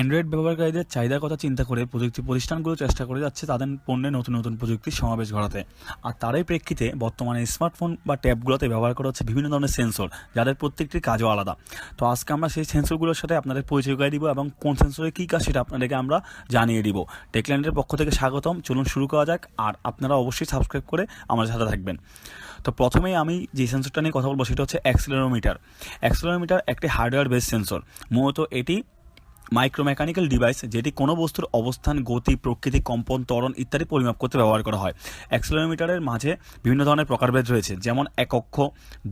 Android ব্যবহারকারীদের চাহিদার কথা চিন্তা করে প্রযুক্তি প্রতিষ্ঠানগুলো চেষ্টা করে যাচ্ছে তাদের পণ্যে নতুন নতুন প্রযুক্তির সমাবেশ ঘটাতে আর তারই প্রেক্ষিতে বর্তমানে স্মার্টফোন বা ট্যাবগুলোতে ব্যবহার করা হচ্ছে বিভিন্ন ধরনের সেন্সর যাদের প্রত্যেকটির কাজও আলাদা। তো আজকে আমরা সেই সেন্সরগুলোর সাথে আপনাদের পরিচয় করে দিব এবং কোন সেন্সরে কী কাজ সেটা আপনাদেরকে আমরা জানিয়ে দিব। টেকল্যান্ডের পক্ষ থেকে স্বাগতম। চলুন শুরু করা যাক আর আপনারা অবশ্যই সাবস্ক্রাইব করে আমাদের সাথে থাকবেন। তো প্রথমেই আমি যে সেন্সরটা নিয়ে কথা বলব সেটা হচ্ছে অ্যাক্সিলোমিটার অ্যাক্সিলোমিটার একটি হার্ডওয়্যার বেস সেন্সর মূলত এটি মাইক্রোমেকানিক্যাল ডিভাইস যেটি কোনো বস্তুর অবস্থান, গতি, প্রকৃতি, কম্পন, ত্বরণ ইত্যাদি পরিমাপ করতে ব্যবহার করা হয়। অ্যাক্সিলোমিটারের মাঝে বিভিন্ন ধরনের প্রকারভেদ রয়েছে, যেমন একক্ষ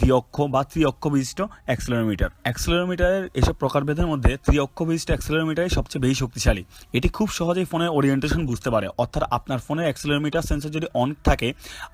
দ্বিঅক্ষ বা ত্রিঅক্ষ বিশিষ্ট অ্যাক্সিলোমিটার অ্যাক্সিলোমিটারের এসব প্রকারভেদের মধ্যে ত্রিঅক্ষ বিশিষ্ট অ্যাক্সিলোমিটারই সবচেয়ে বেশি শক্তিশালী। এটি খুব সহজেই ফোনের ওরিয়েন্টেশন বুঝতে পারে, অর্থাৎ আপনার ফোনের অ্যাক্সিলোমিটার সেন্সর যদি অন থাকে,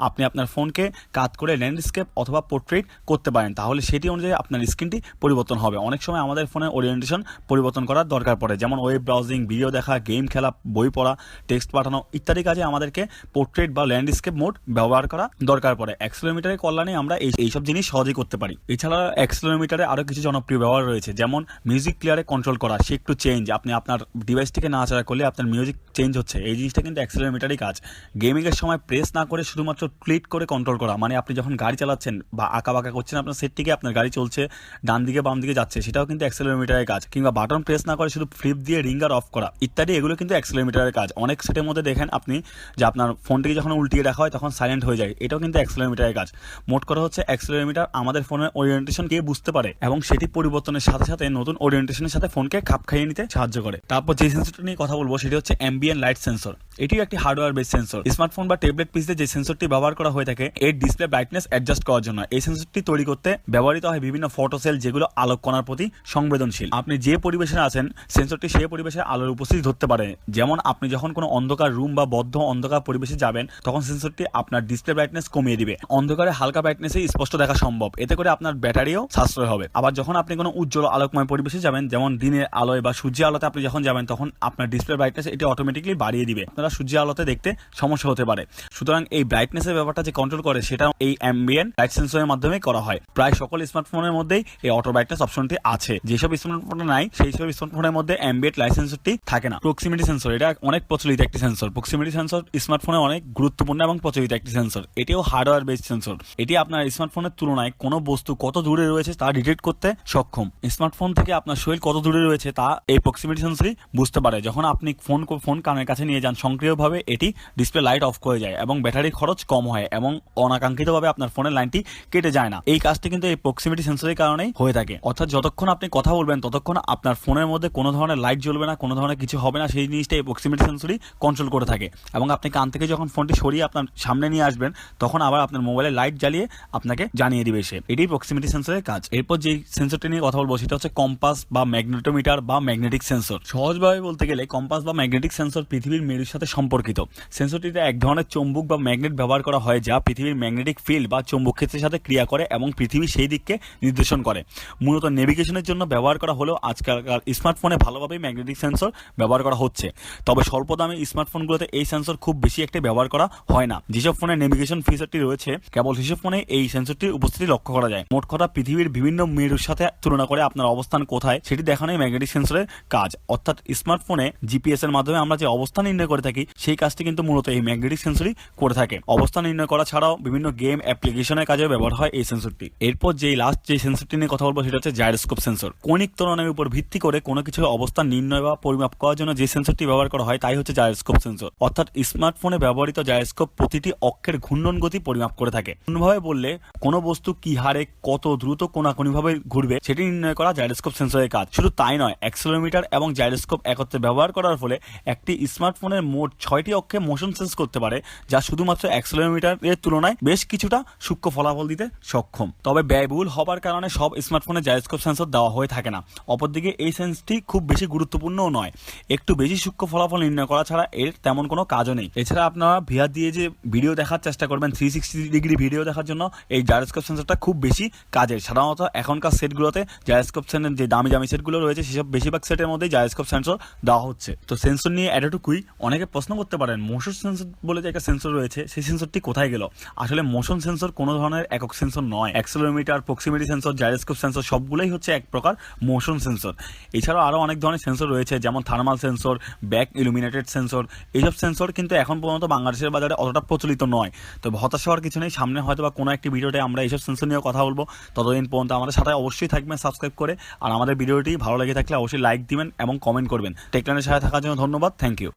আপনি আপনার ফোনকে কাত করে ল্যান্ডস্কেপ অথবা পোর্ট্রেট করতে পারেন, তাহলে সেটি অনুযায়ী আপনার স্ক্রিনটি পরিবর্তন হবে। অনেক সময় আমাদের ফোনের ওরিয়েন্টেশন পরিবর্তন করার দরকার পড়ে যেমন ওয়েব ব্রাউজিং ভিডিও দেখা গেম খেলা, বই পড়া টেক্সট পাঠানো ইত্যাদি কাজে আমাদেরকে পোর্ট্রেট বা ল্যান্ডস্কেপ মোড ব্যবহার করা দরকার পড়ে। অ্যাক্সিলোমিটারের কল্যাণে আমরা এই, এইসব জিনিস সহজেই করতে পারি। এছাড়া অ্যাক্সিলোমিটারে আরও কিছু জনপ্রিয় ব্যবহার রয়েছে, যেমন মিউজিক প্লেয়ারে কন্ট্রোল করা সে একটু চেঞ্জ আপনি আপনার ডিভাইসটিকে নাড়াচাড়া করলে আপনার মিউজিক চেঞ্জ হচ্ছে। এই জিনিসটা কিন্তু অ্যাক্সিলোমিটারই কাজ। গেমিংয়ের সময় প্রেস না করে শুধুমাত্র ক্লিক করে কন্ট্রোল করা মানে আপনি যখন গাড়ি চালাচ্ছেন বা আঁকা বাঁকা করছেন, আপনার সেটটিকে আপনার গাড়ি চলছে ডান দিকে বাম দিকে যাচ্ছে, সেটাও কিন্তু অ্যাক্সিলোমিটারের কাজ। কিংবা বাটন প্রেস না করে শুধু ফ্লিপ দিয়ে রিঙ্গার অফ করা, ইত্যাদি, এগুলো কিন্তু অ্যাক্সেলোমিটারের কাজ। অনেক সেটের মধ্যে দেখেন আপনি যে আপনার ফোনটিকে যখন উল্টিয়ে রাখা হয়, তখন সাইলেন্ট হয়ে যায়। এটাও কিন্তু অ্যাক্সেলোমিটারের কাজ। মোট করা হচ্ছে অ্যাক্সেলোমিটার আমাদের ফোনের ওরিয়েন্টেশনকে বুঝতে পারে এবং সেটি পরিবর্তনের সাথে সাথে নতুন ওরিয়েন্টেশনের সাথে ফোনকে খাপ খাইয়ে নিতে সাহায্য করে। তারপর যে সেন্সরটা নিয়ে কথা বলব, সেটি হচ্ছে অ্যাম্বিয়েন্ট লাইট সেন্সর এটিও একটি হার্ডওয়্যার বেস সেন্সর স্মার্টফোন বা ট্যাবলেট পিসে যে সেন্সরটি ব্যবহার করা হয়ে থাকে, এর ডিসপ্লে ব্রাইটনেস অ্যাডজাস্ট করার জন্য। এই সেন্সরটি তৈরি করতে ব্যবহৃত হয় বিভিন্ন ফটো সেল যেগুলো আলোক কণার প্রতি সংবেদনশীল। আপনি যে পরিবেশে আছেন সেন্সরটি সেই পরিবেশে আলোর উপস্থিতি ধরতে পারে। যেমন আপনি যখন কোনো অন্ধকার রুম বা বদ্ধ অন্ধকার পরিবেশে যাবেন, তখন সেন্সরটি আপনার ডিসপ্লে ব্রাইটনেস কমিয়ে দিবে। অন্ধকারে হালকা ব্রাইটনেসে স্পষ্ট দেখা সম্ভব। এতে করে আপনার ব্যাটারিও সাশ্রয় হবে। আবার যখন আপনি কোনো উজ্জ্বল আলোকময় পরিবেশে যাবেন, যেমন দিনের আলোয় বা সূর্যের আলোতে আপনি যখন যাবেন, তখন আপনার ডিসপ্লে ব্রাইটনেস এটি অটোমেটিকলি বাড়িয়ে দিবে। আপনারা সূর্যের আলোতে দেখতে সমস্যা হতে পারে। সুতরাং এই ব্রাইটনেসের ব্যাপারটা যে কন্ট্রোল করে সেটা এই অ্যাম্বিয়েন্ট লাইট সেন্সরের মাধ্যমে করা হয়। প্রায় সকল স্মার্টফোনের মধ্যেই এই অটো ব্রাইটনেস অপশনটি আছে। যেসব স্মার্টফোনে নাই, সেই সব স্মার্টফোনের মধ্যে অ্যাম্বিয়েন্ট লাইট সেন্সরটি থাকে না। প্রক্সিমিটি সেন্সর এটা অনেক প্রচলিত একটি সেন্সর প্রক্সিমিটি সেন্সর স্মার্টফোনে অনেক গুরুত্বপূর্ণ এবং প্রচলিত একটি সেন্সর এটিও হার্ডওয়্যার বেসড সেন্সর এটি আপনার স্মার্টফোনের তুলনায় কোনো বস্তু কত দূরে রয়েছে তা ডিটেক্ট করতে সক্ষম। স্মার্টফোন থেকে আপনার শরীর কত দূরে রয়েছে তা এই প্রক্সিমিটি সেন্সরই বুঝতে পারে। যখন আপনি ফোন ফোন কানের কাছে নিয়ে যান সক্রিয়ভাবে এটি ডিসপ্লে লাইট অফ করে যায় এবং ব্যাটারি খরচ কম হয় এবং অনাকাঙ্ক্ষিতভাবে আপনার ফোনের লাইনটি কেটে যায় না। এই কাজটি কিন্তু এই প্রক্সিমিটি সেন্সরের কারণেই হয়ে থাকে। অর্থাৎ যতক্ষণ আপনি কথা বলবেন, ততক্ষণ আপনার ফোনের মধ্যে কোনো ধরনের লাইট জ্বলবে না, কোনো ধরনের কিছু হবে না, সেই জিনিসটা এই প্রক্সিমিটি সেন্সরই কন্ট্রোল করে থাকে। এবং আপনি কান থেকে যখন ফোনটি সরিয়ে আপনার সামনে নিয়ে আসবেন, তখন আবার আপনার মোবাইলে লাইট জ্বালিয়ে আপনাকে জানিয়ে দিবে সে। এটি প্রক্সিমিটি সেন্সরের কাজ। এরপর যে সেন্সরটি নিয়ে কথা বলব, সেটা হচ্ছে কম্পাস বা ম্যাগনেটোমিটার বা ম্যাগনেটিক সেন্সর সহজভাবে বলতে গেলে কম্পাস বা ম্যাগনেটিক সেন্সর পৃথিবীর মেরুর সাথে সম্পর্কিত। সেন্সরটিতে এক ধরনের চুম্বক বা ম্যাগনেট ব্যবহার করা হয় যা পৃথিবীর ম্যাগনেটিক ফিল্ড বা চুম্বক ক্ষেত্রের সাথে ক্রিয়া করে এবং পৃথিবী সেই দিককে নির্দেশন করে। মূলত নেভিগেশনের জন্য ব্যবহার করা হলেও আজকালকার স্মার্টফোনে ভালোভাবেই ম্যাগনেটিক সেন্সর ব্যবহার করা হচ্ছে। তবে স্বল্প দামে স্মার্টফোনগুলোতে এই সেন্সর খুব বেশি একটা ব্যবহার করা হয় না। যেসব ফোনে নেভিগেশন ফিচারটি রয়েছে, কেবল সেসব ফোনে এই সেন্সরটির উপস্থিতি লক্ষ্য করা যায়। মোট কথা, পৃথিবীর বিভিন্ন মেরুর সাথে তুলনা করে আপনার অবস্থান কোথায় সেটি দেখানোই ম্যাগনেটিক সেন্সরের কাজ। অর্থাৎ স্মার্টফোনে জিপিএস এর মাধ্যমে আমরা যে অবস্থান নির্ণয় করে থাকি সেই কাজটি কিন্তু মূলত এই ম্যাগনেটিক সেন্সরই করে থাকে। অবস্থান নির্ণয় করা ছাড়াও বিভিন্ন গেম অ্যাপ্লিকেশনের কাজে ব্যবহার হয় এই সেন্সরটি। এরপর যেই লাস্ট যে সেন্সরটি নিয়ে কথা বলব, সেটা হচ্ছে জাইরোস্কোপ সেন্সর কৌণিক ত্বরণের উপর ভিত্তি করে কোনো কিছুর অবস্থান নির্ণয় বা পরিমাপ করার জন্য যে সেন্সরটি ব্যবহার করা হয়, তাই হচ্ছে জাইরোস্কোপ সেন্সর অর্থাৎ স্মার্টফোনে ব্যবহৃত জাইরোস্কোপ প্রতিটি অক্ষের ঘূর্ণন গতি পরিমাপ করে থাকে। অন্যভাবে বললে, কোনো বস্তু কি হারে কত দ্রুত কোনাকুনিভাবে ঘুরবে, সেটি নির্ণয় করা জাইরোস্কোপ সেন্সরের কাজ। শুধু তাই নয় অ্যাক্সেলোমিটার এবং জাইরোস্কোপ একত্রে ব্যবহার করার ফলে একটি স্মার্টফোনের মোট ছয়টি অক্ষে মোশন সেন্স করতে পারে, যা শুধুমাত্র অ্যাক্সেলোমিটার এর তুলনায় বেশ কিছুটা সূক্ষ্ম ফলাফল দিতে সক্ষম। তবে ব্যয়বহুল হবার কারণে সব স্মার্টফোনে জায়স্কোপ সেন্সর দেওয়া হয়ে থাকে না। অপরদিকে এই সেন্সটি খুব বেশি গুরুত্বপূর্ণও নয়। একটু বেশি সূক্ষ্ম ফলাফল নির্ণয় করা ছাড়া এর তেমন কোনো কাজও নেই। এছাড়া আপনারা ভিআর দিয়ে যে ভিডিও দেখার চেষ্টা করবেন থ্রি সিক্সটি ডিগ্রি ভিডিও দেখার জন্য, এই জাইরোস্কোপ সেন্সরটা খুব বেশি কাজের। সাধারণত এখনকার সেটগুলোতে জাইরোস্কোপ সেন্সর যে দামি দামি সেটগুলো রয়েছে, সেসব বেশিরভাগ সেটের মধ্যেই জাইরোস্কোপ সেন্সর দেওয়া হচ্ছে। তো সেন্সর নিয়ে এতটুকুই অনেকে প্রশ্ন করতে পারেন মোশন সেন্সর বলে যে একটা সেন্সর রয়েছে, সেই সেন্সরটি কোথায় গেল? আসলে মোশন সেন্সর কোনো ধরনের একক সেন্সর নয়। Accelerometer proximity sensor gyroscope sensor সবগুলোই হচ্ছে এক প্রকার মোশন সেন্সর এছাড়াও আরও অনেক ধরনের সেন্সর রয়েছে, যেমন thermal sensor back illuminated sensor এইসব সেন্সর কিন্তু এখন পর্যন্ত বাংলাদেশের বাজারে অতটা প্রচলিত নয়। তো হতাশ হওয়ার কিছু নেই, সামনে হয়তো বা কোনো একটি ভিডিওতে আমরা এইসব সেন্সর নিয়ে কথা বলব। ততদিন পর্যন্ত আমাদের সাথে অবশ্যই থাকবেন সাবস্ক্রাইব করে। আর আমাদের ভিডিওটি ভালো লেগে থাকলে অবশ্যই লাইক দিবেন এবং কমেন্ট করবেন। টেকলানের সাথে থাকার জন্য ধন্যবাদ থ্যাংক ইউ